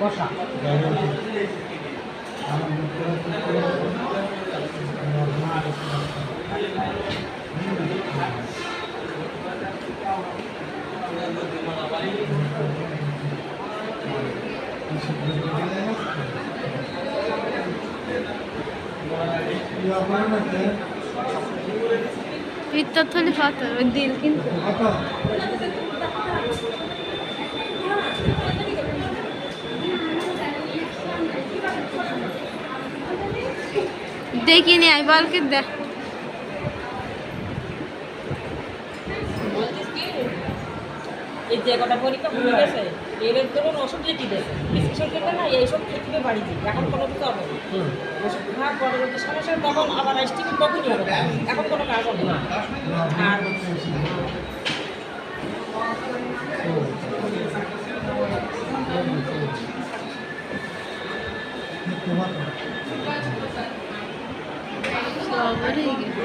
কষা Thank you. Itt attól fattar jag, det inte. देखिए नहीं आई बाल किधर এই যে কটা পরীক্ষা ভুলে গেছে এর ধরুন ওষুধ লিখে দিয়েছে? প্রেসক্রিপশন থেকে না এইসব ক্ষেত্রে বাড়ি দিই এখন কোনো কিছু হবে ওষুধ খাওয়ার পরে যদি সমস্যা তখন আবার স্টিকিং তখনই হবে এখন কোনো কাজ হবে না। আর সবারই গেছে।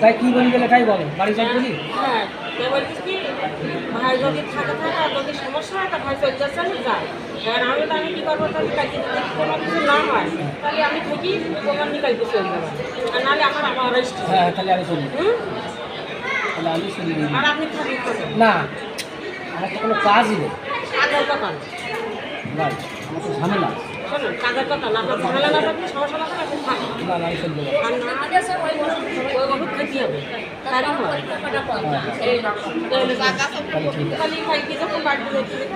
তাই কি বলি গেলে তাই বলো? বাড়ি যাই বলি? হ্যাঁ কে ভাই যদি থাকে থাকে যদি সমস্যা হয় তা ভাই চলে যাচ্ছে আমি যাই। এবার আমি তো আমি কী করব তাহলে? যদি কোনো কিছু না হয় তাহলে আমি থাকি তোমার নিয়ে চলে যাব। আর নাহলে আমার আমার হ্যাঁ হ্যাঁ, তাহলে আমি চলি হুম? তাহলে আমি থাকেন না আমার তো কোনো কাজই নেই। না আমার তো ঝামেলা। না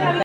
না